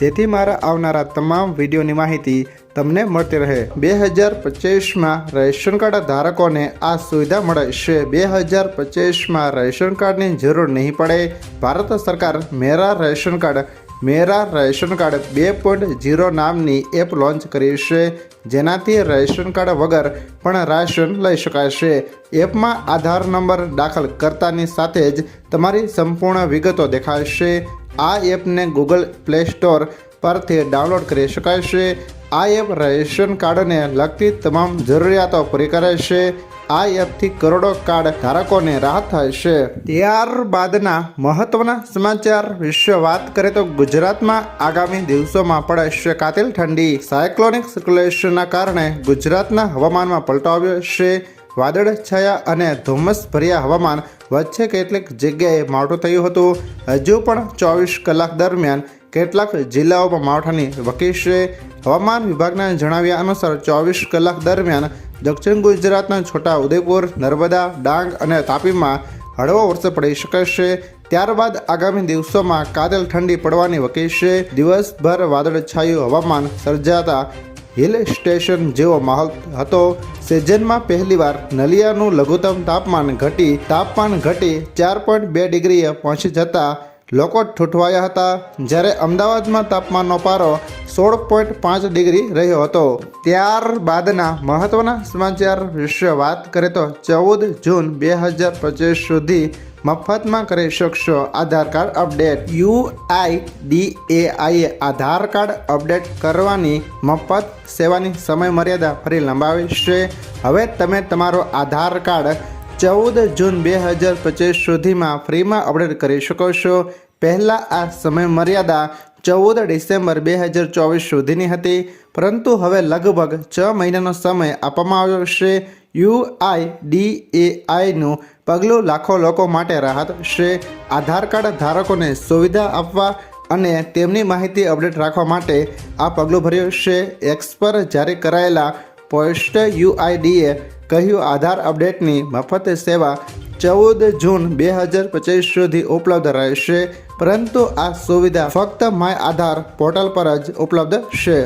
જેથી મારા આવનારા તમામ વિડીયોની માહિતી તમને મળતી રહે. બે હજાર પચીસમાં રેશન કાર્ડ ધારકોને આ સુવિધા મળશે. બે હજાર પચીસમાં રેશન કાર્ડની જરૂર નહીં પડે. ભારત સરકાર Mera ration card, Mera ration card બે પોઈન્ટ જીરો નામની એપ લોન્ચ કરી છે. જેનાથી રેશન કાર્ડ વગર પણ રાશન લઈ શકાશે. એપમાં આધાર નંબર દાખલ કરતાની સાથે જ તમારી સંપૂર્ણ વિગતો દેખાશે. આ એપને ગૂગલ પ્લે સ્ટોર પરથી ડાઉનલોડ કરી શકાય છે. આ એપ રેશન કાર્ડને લગતી તમામ જરૂરિયાતો પૂરી કરે છે. આ એપથી કરોડો કાર્ડ ધારકોને રાહત છે. ત્યારબાદના મહત્વના સમાચાર વિશે વાત કરીએ તો ગુજરાતમાં આગામી દિવસોમાં પડશે કાતિલ ઠંડી. સાયક્લોનિક સર્ક્યુલેશનના કારણે ગુજરાતના હવામાનમાં પલટો આવ્યો છે. વાદળ છાયા અને ધુમ્મસ ભર્યા હવામાન વચ્ચે કેટલીક જગ્યાએ માવઠું થયું હતું. હજુ પણ ચોવીસ કલાક દરમિયાન કેટલાક જિલ્લાઓમાં માવઠાની વકી છે. હવામાન વિભાગના જણાવ્યા અનુસાર ચોવીસ કલાક દરમિયાન દક્ષિણ ગુજરાતના છોટા ઉદેપુર, નર્મદા, ડાંગ અને તાપીમાં હળવો વરસાદ પડી શકે ત્યારબાદ આગામી દિવસોમાં કાદલ ઠંડી પડવાની વકી છે. દિવસભર વાદળછાયું હવામાન સર્જાતા હિલ સ્ટેશન જેવો માહોલ હતો. સિઝનમાં પહેલીવાર નલિયાનું લઘુત્તમ તાપમાન ઘટી તાપમાન ઘટી ચાર પોઈન્ટ બે ડિગ્રીએ પહોંચી જતા લોકો ઠૂંઠવાયા હતા. જ્યારે અમદાવાદમાં તાપમાનનો પારો સોળ પોઈન્ટ પાંચ ડિગ્રી રહ્યો હતો. ત્યારબાદના મહત્વના સમાચાર વિશે વાત કરીએ તો ચૌદ જૂન બે હજાર પચીસ સુધી મફતમાં કરી શકશો આધાર કાર્ડ અપડેટ. યુઆઈડીએઆઈએ આધાર કાર્ડ અપડેટ કરવાની મફત સેવાની સમય મર્યાદા ફરી લંબાવી છે. હવે તમે તમારો આધાર કાર્ડ ચૌદ જૂન બે હજાર પચીસ સુધીમાં ફ્રીમાં અપડેટ કરી શકો છો. પહેલાં આ સમય મર્યાદા ચૌદ ડિસેમ્બર બે હજાર ચોવીસ સુધીની હતી, પરંતુ હવે લગભગ છ મહિનાનો સમય આપવામાં છે. યુઆઈડીએઆઈનું પગલું લાખો લોકો માટે રાહત છે. આધાર કાર્ડ ધારકોને સુવિધા આપવા અને તેમની માહિતી અપડેટ રાખવા માટે આ પગલું ભર્યું છે. એક્સ પર જારી કરાયેલા પોસ્ટ યુઆઈડીએ કહ્યું, આધાર અપડેટની મફત સેવા ચૌદ જૂન બે હજાર પચીસ સુધી ઉપલબ્ધ રહેશે, પરંતુ આ સુવિધા ફક્ત માય આધાર પોર્ટલ પર જ ઉપલબ્ધ છે.